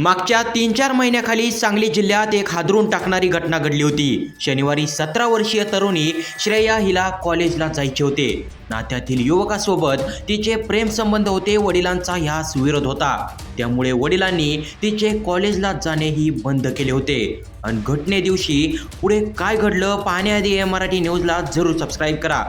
मागच्या तीन चार महिन्याखाली सांगली जिल्ह्यात एक हादरून टाकणारी घटना घडली होती. शनिवारी सतरा वर्षीय तरुणी श्रेया हिला कॉलेजला जायचे होते. नात्यातील युवकासोबत तिचे प्रेमसंबंध होते वडिलांचा ह्यास विरोध होता. त्यामुळे वडिलांनी तिचे कॉलेजला जाणेही बंद केले होते. आणि घटने दिवशी पुढे काय घडलं पाहण्याआधी या मराठी न्यूजला जरूर सबस्क्राईब करा.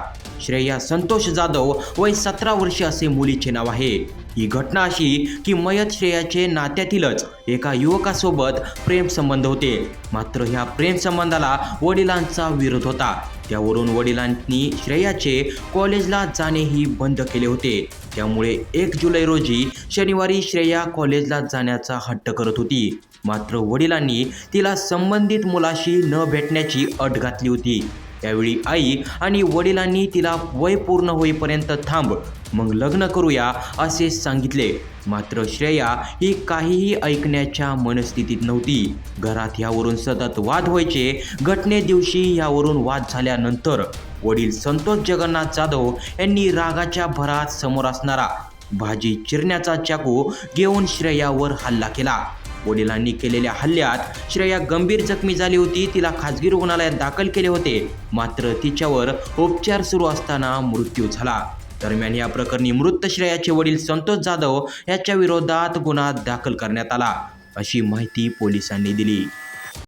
श्रेया संतोष जाधव वय सतरा वर्षे असे मुलीचे नाव आहे. ही घटना अशी की मयत श्रेयाचे नात्यातीलच एका युवकासोबत प्रेमसंबंध होते. मात्र ह्या प्रेमसंबंधाला वडिलांचा विरोध होता. त्यावरून वडिलांनी श्रेयाचे कॉलेजला जाणेही बंद केले होते. त्यामुळे एक जुलै रोजी शनिवारी श्रेया कॉलेजला जाण्याचा हट्ट करत होती. मात्र वडिलांनी तिला संबंधित मुलाशी न भेटण्याची अट घातली होती. त्यावेळी आई आणि वडिलांनी तिला वय पूर्ण होईपर्यंत थांब मग लग्न करूया असे सांगितले. मात्र श्रेया ही काहीही ऐकण्याच्या मनस्थितीत नव्हती. घरात यावरून सतत वाद व्हायचे. घटने दिवशी यावरून वाद झाल्यानंतर वडील संतोष जगन्नाथ जाधव यांनी रागाच्या भरात समोर असणारा भाजी चिरण्याचा चाकू घेऊन श्रेयावर हल्ला केला. वडिलांनी केलेल्या हल्ल्यात श्रेया गंभीर जखमी झाली होती. तिला खाजगी रुग्णालयात दाखल केले होते. मात्र तिच्यावर उपचार सुरू असताना मृत्यू झाला. दरम्यान या प्रकरणी मृत श्रेयाचे वडील संतोष जाधव याच्या विरोधात गुन्हा दाखल करण्यात आला. अशी माहिती पोलिसांनी दिली.